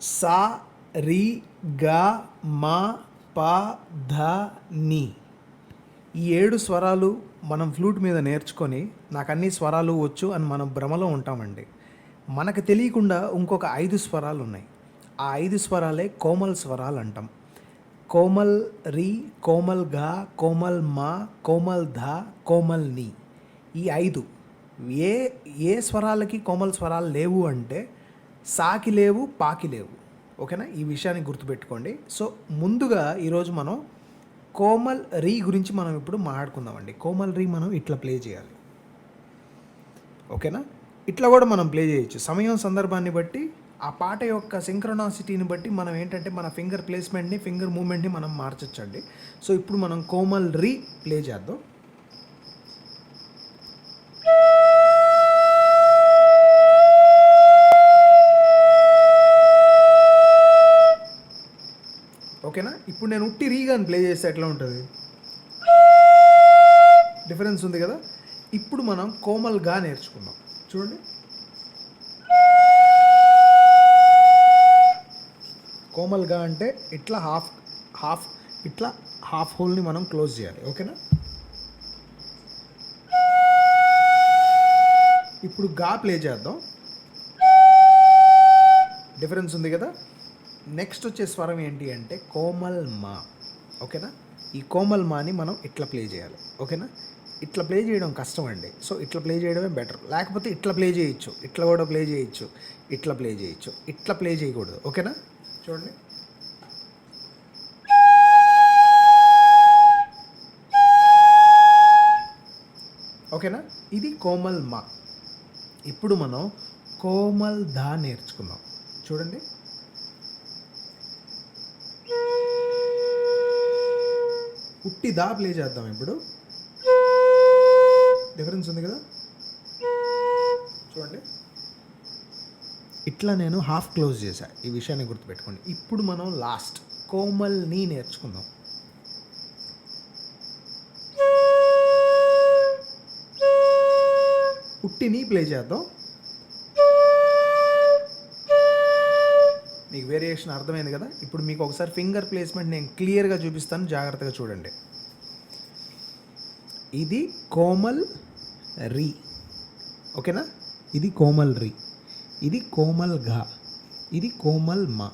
సా రి గా మా పా ధ ని ఈ ఏడు స్వరాలు మనం ఫ్లూట్ మీద నేర్చుకొని నాకు అన్ని స్వరాలు వచ్చు అని మనం భ్రమలో ఉంటామండి. మనకు తెలియకుండా ఇంకొక ఐదు స్వరాలు ఉన్నాయి ఆ ఐదు స్వరాలే కోమల్ స్వరాలు అంటాం కోమల్ రి కోమల్గా కోమల్ మా కోమల్ ధ కోమల్ని. ఈ ఐదు. ఏ ఏ స్వరాలకి కోమల్ స్వరాలు లేవు అంటే సాకి లేవు పాకి లేవు ఓకేనా? ఈ విషయాన్ని గుర్తుపెట్టుకోండి. సో ముందుగా ఈరోజు మనం కోమల్ రీ గురించి మనం ఇప్పుడు మాట్లాడుకుందామండి. కోమల్ రీ మనం ఇట్లా ప్లే చేయాలి. ఓకేనా? ఇట్లా కూడా మనం ప్లే చేయొచ్చు. సమయం సందర్భాన్ని బట్టి ఆ పాట యొక్క సింక్రనాసిటీని బట్టి మనం ఏంటంటే మన ఫింగర్ ప్లేస్మెంట్ని ఫింగర్ మూమెంట్ని మనం మార్చొచ్చండి. సో ఇప్పుడు మనం కోమల్ రీ ప్లే చేద్దాం. ఓకేనా? ఇప్పుడు నేను ఉట్టి రీగా ప్లే చేస్తే ఎట్లా ఉంటుంది? డిఫరెన్స్ ఉంది కదా? ఇప్పుడు మనం కోమల్గా నేర్చుకుందాం. చూడండి. కోమల్గా అంటే ఇట్లా హాఫ్ హాఫ్ ఇట్లా హాఫ్ హోల్ని మనం క్లోజ్ చేయాలి. ఓకేనా? ఇప్పుడు గా ప్లే చేద్దాం. డిఫరెన్స్ ఉంది కదా? నెక్స్ట్ వచ్చే స్వరం ఏంటి అంటే కోమల్ మా. ఓకేనా? ఈ కోమల్ మాని మనం ఇట్లా ప్లే చేయాలి. ఓకేనా? ఇట్లా ప్లే చేయడం కష్టం అండి. సో ఇట్లా ప్లే చేయడమే బెటర్. లేకపోతే ఇట్లా ప్లే చేయొచ్చు. ఇట్లా కూడా ప్లే చేయొచ్చు. ఇట్లా ప్లే చేయొచ్చు. ఇట్లా ప్లే చేయకూడదు. ఓకేనా? చూడండి. ఓకేనా? ఇది కోమల్ మా. ఇప్పుడు మనం కోమల్ ధా నేర్చుకుందాం. చూడండి. ఉట్టి దా ప్లే చేద్దాం ఇప్పుడు. డిఫరెన్స్ ఉంది కదా? చూడండి. ఇట్లా నేను హాఫ్ క్లోజ్ చేశా. ఈ విషయాన్ని గుర్తుపెట్టుకోండి. ఇప్పుడు మనం లాస్ట్ కోమల్ని నేర్చుకుందాం. పుట్టిని ప్లే చేద్దాం. మీకు వేరియేషన్ అర్థమైంది కదా? ఇప్పుడు మీకు ఒకసారి ఫింగర్ ప్లేస్మెంట్ నేను క్లియర్గా చూపిస్తాను జాగ్రత్తగా చూడండి. ఇది కోమల్ రీ. ఓకేనా? ఇది కోమల్ రీ. ఇది కోమల్ ఘా. ఇది కోమల్ మా.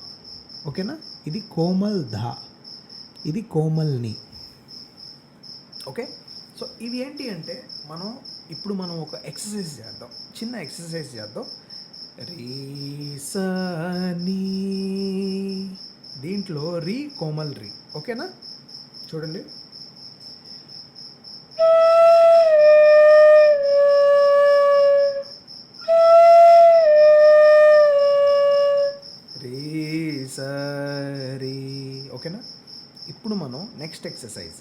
ఓకేనా? ఇది కోమల్ ధా. ఇది కోమల్ని. ఓకే? సో ఇవి ఏంటి అంటే మనం ఇప్పుడు మనం ఒక ఎక్సర్సైజ్ చేద్దాం. చిన్న ఎక్సర్సైజ్ చేద్దాం. రీసనీ. దీంట్లో రీ కోమల్ రీ. ఓకేనా? చూడండి. రీ ఓకేనా? ఇప్పుడు మనం నెక్స్ట్ ఎక్సర్సైజ్.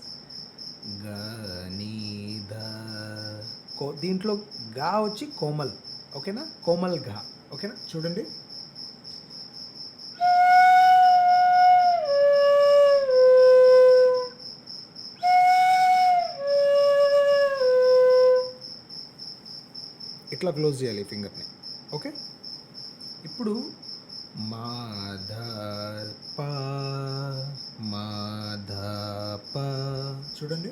గనీధ నీ ధ. కో దీంట్లో గా వచ్చి కోమల్. ఓకేనా? కోమల్గా ఓకేనా? చూడండి. ఇట్లా క్లోజ్ చేయాలి ఫింగర్ని ఓకే? ఇప్పుడు మాధ ప మాధ ప చూడండి.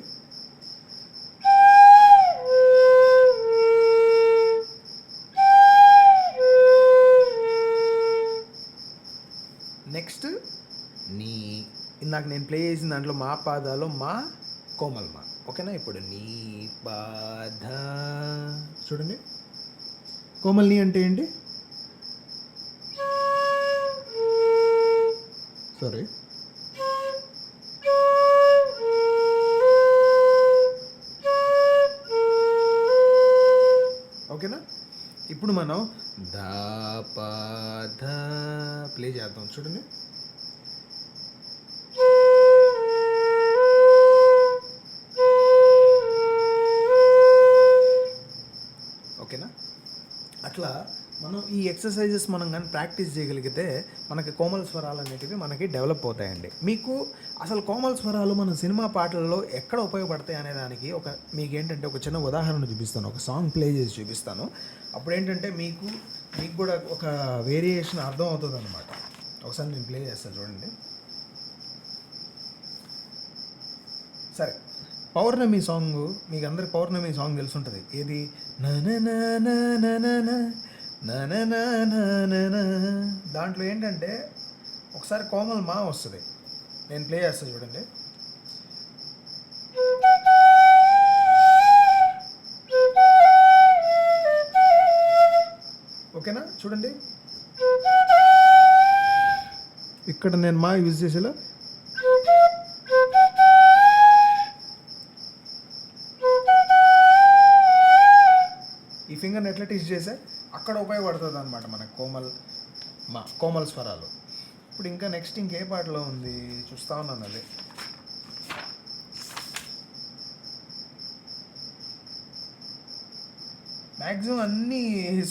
ఇందాక నేను ప్లే చేసిన దాంట్లో మా పాదాలో మా కోమల్ మా. ఓకేనా? ఇప్పుడు నీ పాద. చూడండి. కోమల్ నీ అంటే ఏంటి? సారీ ఓకేనా? ఇప్పుడు మనం ధా ప ప్లే చేద్దాం. చూడండి. ఎక్సర్సైజెస్ మనం కానీ ప్రాక్టీస్ చేయగలిగితే మనకి కోమల స్వరాలు అనేటివి మనకి డెవలప్ అవుతాయండి. మీకు అసలు కోమల స్వరాలు మన సినిమా పాటలలో ఎక్కడ ఉపయోగపడతాయి అనే దానికి ఒక మీకు ఏంటంటే ఒక చిన్న ఉదాహరణ చూపిస్తాను ఒక సాంగ్ ప్లే చేసి చూపిస్తాను. అప్పుడు ఏంటంటే మీకు మీకు కూడా ఒక వేరియేషన్ అర్థం అవుతుంది అనమాట ఒకసారి నేను ప్లే చేస్తాను చూడండి. సరే పౌర్ణమి సాంగ్ మీకు అందరి పౌర్ణమి సాంగ్ తెలుసుంటుంది. ఏది? దాంట్లో ఏంటంటే ఒకసారి కోమల్ మా వస్తుంది. నేను ప్లే చేస్తాను చూడండి. ఓకేనా? చూడండి. ఇక్కడ నేను మా యూజ్ చేసేలా. ఈ ఫింగర్ని ఎట్లా టీచ్ చేశా అక్కడ ఉపయోగపడుతుంది అనమాట మనకు కోమల్ మా కోమల్ స్వరాలు. ఇప్పుడు ఇంకా నెక్స్ట్ ఇంకే పాటలో ఉంది చూస్తా ఉన్నాను అది. మ్యాక్సిమం అన్ని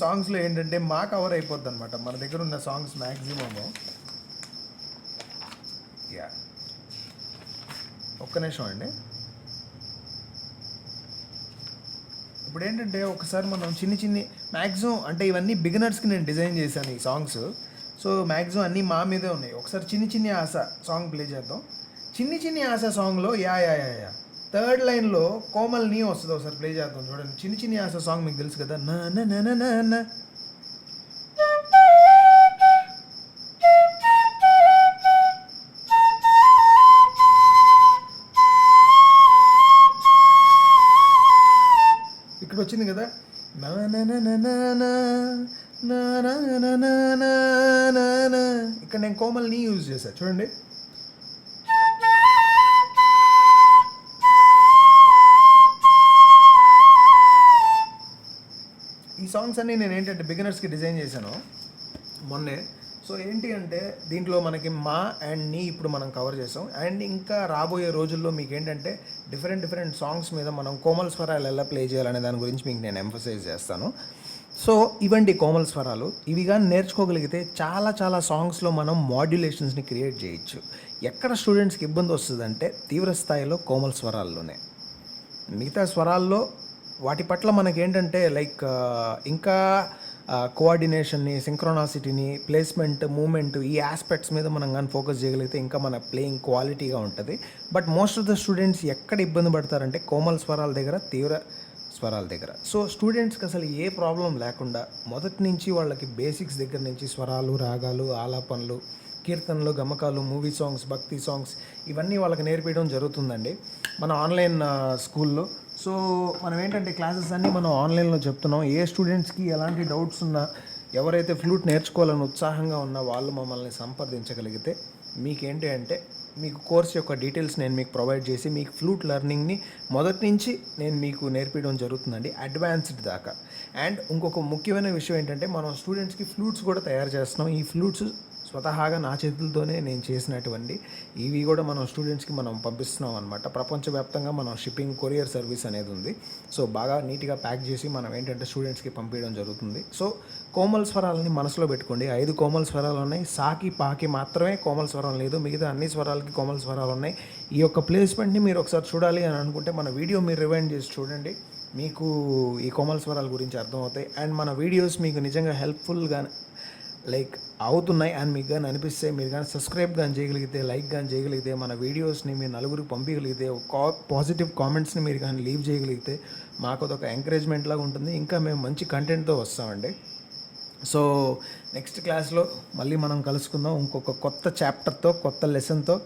సాంగ్స్లో ఏంటంటే మా కవర్ అయిపోద్ది అనమాట మన దగ్గర ఉన్న సాంగ్స్ మ్యాక్సిమము యా ఒక్క నిమిషం అండి. ఇప్పుడు ఏంటంటే ఒకసారి మనం చిన్ని చిన్ని మ్యాక్సిమం అంటే ఇవన్నీ బిగినర్స్కి నేను డిజైన్ చేశాను ఈ సాంగ్స్ సో మ్యాక్సిమం అన్నీ మా మీదే ఉన్నాయి. ఒకసారి చిన్ని చిన్ని ఆశ సాంగ్ ప్లే చేద్దాం. చిన్ని చిన్ని ఆశ సాంగ్లో yeah yeah yeah yeah. Third లైన్లో కోమల్ నీ వస్తుంది ఒకసారి ప్లే చేద్దాం. చూడండి. చిన్ని చిన్ని ఆశ సాంగ్ మీకు తెలుసు కదా. నా నా నా నా. వచ్చింది కదా? ఇక్కడ నేను కోమల్ని యూజ్ చేశాను చూడండి ఈ సాంగ్స్ అన్నీ నేను ఏంటంటే బిగినర్స్కి డిజైన్ చేశాను మొన్నే సో ఏంటి అంటే దీంట్లో మనకి మా అండ్ నీ ఇప్పుడు మనం కవర్ చేసాం. అండ్ ఇంకా రాబోయే రోజుల్లో మీకు ఏంటంటే డిఫరెంట్ డిఫరెంట్ సాంగ్స్ మీద మనం కోమల్ స్వరాలు ఎలా ప్లే చేయాలనే దాని గురించి మీకు నేను ఎంఫసైజ్ చేస్తాను. సో ఇవండి కోమల్ స్వరాలు. ఇవి కానీ నేర్చుకోగలిగితే చాలా చాలా సాంగ్స్లో మనం మాడ్యులేషన్స్ని క్రియేట్ చేయొచ్చు. ఎక్కడ స్టూడెంట్స్కి ఇబ్బంది వస్తుందంటే తీవ్ర స్థాయిలో కోమల్ స్వరాల్లోనే. మిగతా స్వరాల్లో వాటి పట్ల మనకేంటంటే లైక్ ఇంకా కోఆర్డినేషన్ని సింక్రోనాసిటీని ప్లేస్మెంట్ మూమెంట్ ఈ ఆస్పెక్ట్స్ మీద మనం కానీ ఫోకస్ చేయగలిగితే ఇంకా మన ప్లేయింగ్ క్వాలిటీగా ఉంటుంది. But most of the students ఎక్కడ ఇబ్బంది పడతారంటే కోమల స్వరాల దగ్గర తీవ్ర స్వరాల దగ్గర. సో స్టూడెంట్స్కి అసలు ఏ ప్రాబ్లం లేకుండా మొదటి నుంచి వాళ్ళకి బేసిక్స్ దగ్గర నుంచి స్వరాలు రాగాలు ఆలాపనలు కీర్తనలు గమకాలు మూవీ సాంగ్స్ భక్తి సాంగ్స్ ఇవన్నీ వాళ్ళకి నేర్పించడం జరుగుతుందండి. మన ఆన్లైన్ స్కూల్లో సో మనం ఏంటంటే క్లాసెస్ అన్నీ మనం ఆన్లైన్లో చెప్తున్నాం. ఏ స్టూడెంట్స్కి ఎలాంటి డౌట్స్ ఉన్నా ఎవరైతే ఫ్లూట్ నేర్చుకోవాలని ఉత్సాహంగా ఉన్నా వాళ్ళు మమ్మల్ని సంప్రదించగలిగితే మీకేంటి అంటే మీకు కోర్స్ యొక్క డీటెయిల్స్ నేను మీకు ప్రొవైడ్ చేసి మీకు ఫ్లూట్ లెర్నింగ్ని మొదటి నుంచి నేను మీకు నేర్పించడం జరుగుతుందండి అడ్వాన్స్డ్ దాకా. అండ్ ఇంకొక ముఖ్యమైన విషయం ఏంటంటే మనం స్టూడెంట్స్కి ఫ్లూట్స్ కూడా తయారు చేస్తున్నాం. ఈ ఫ్లూట్స్ స్వతహాగా నా చేతులతోనే నేను చేసినటువంటి ఇవి కూడా మనం స్టూడెంట్స్కి మనం పంపిస్తున్నాం అనమాట ప్రపంచవ్యాప్తంగా మనం షిప్పింగ్ కొరియర్ సర్వీస్ అనేది ఉంది. సో బాగా నీట్గా ప్యాక్ చేసి మనం ఏంటంటే స్టూడెంట్స్కి పంపించడం జరుగుతుంది. సో కోమల్ స్వరాలని మనసులో పెట్టుకోండి. ఐదు కోమల్ స్వరాలు ఉన్నాయి. సాకి పాకి మాత్రమే కోమల్ స్వరం లేదు. మిగతా అన్ని స్వరాలకి కోమల్ స్వరాలు ఉన్నాయి. ఈ యొక్క ప్లేస్మెంట్ని మీరు ఒకసారి చూడాలి అని అనుకుంటే మన వీడియో మీరు రివైండ్ చేసి చూడండి. మీకు ఈ కోమల్ స్వరాల గురించి అర్థమవుతాయి. అండ్ మన వీడియోస్ మీకు నిజంగా హెల్ప్ఫుల్గా లైక్ అవుతున్నాయి అని మీకు కానీ అనిపిస్తే మీరు కానీ సబ్స్క్రైబ్ కానీ చేయగలిగితే లైక్ కానీ చేయగలిగితే మన వీడియోస్ని మీరు నలుగురికి పంపించగలిగితే కా పాజిటివ్ కామెంట్స్ని మీరు కానీ లీవ్ చేయగలిగితే మాకు అదొక ఎంకరేజ్మెంట్ లాగా ఉంటుంది. ఇంకా మేము మంచి కంటెంట్తో వస్తామండి. సో నెక్స్ట్ క్లాస్లో మళ్ళీ మనం కలుసుకుందాం. ఇంకొక కొత్త చాప్టర్తో కొత్త లెసన్తో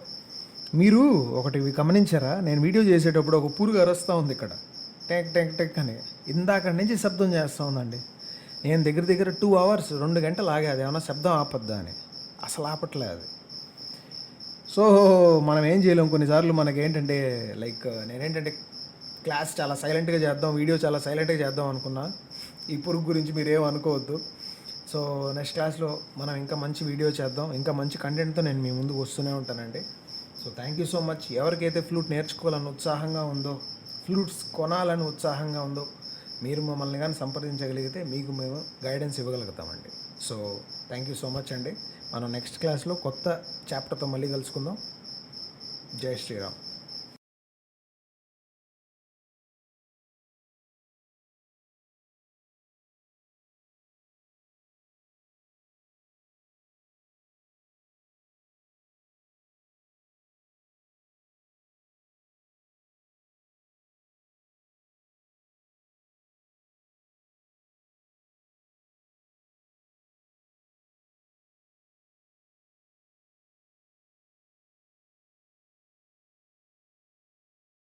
మీరు ఒకటి గమనించారా? నేను వీడియో చేసేటప్పుడు ఒక పురుగు అరుస్తూ ఉంది ఇక్కడ. టెక్ టెక్ టెక్ అని. ఇందాక నుంచి శబ్దం చేస్తూ ఉందండి. నేను దగ్గర దగ్గర టూ అవర్స్ రెండు గంటలు ఆగాది. ఏమన్నా శబ్దం ఆపద్దా అని. అసలు ఆపట్లే అది. సో మనం ఏం చేయలేం. కొన్నిసార్లు మనకి ఏంటంటే లైక్ నేనేంటంటే క్లాస్ చాలా సైలెంట్గా చేద్దాం వీడియో చాలా సైలెంట్గా చేద్దాం అనుకున్నా. ఈ పురుగు గురించి మీరు అనుకోవద్దు. సో నెక్స్ట్ క్లాస్లో మనం ఇంకా మంచి వీడియో చేద్దాం. ఇంకా మంచి కంటెంట్తో నేను మీ ముందుకు వస్తూనే ఉంటానండి. So thank you so much ఎవరికైతే ఫ్లూట్ నేర్చుకోవాలని ఉత్సాహంగా ఉందో ఫ్లూట్స్ కొనాలని ఉత్సాహంగా ఉందో మీరు మమ్మల్ని కానీ సంప్రదించగలిగితే మీకు మేము guidance ఇవ్వగలుగుతామండి. So thank you so much అండి. మనం నెక్స్ట్ క్లాస్లో కొత్త చాప్టర్తో మళ్ళీ కలుసుకుందాం. జై శ్రీరామ్.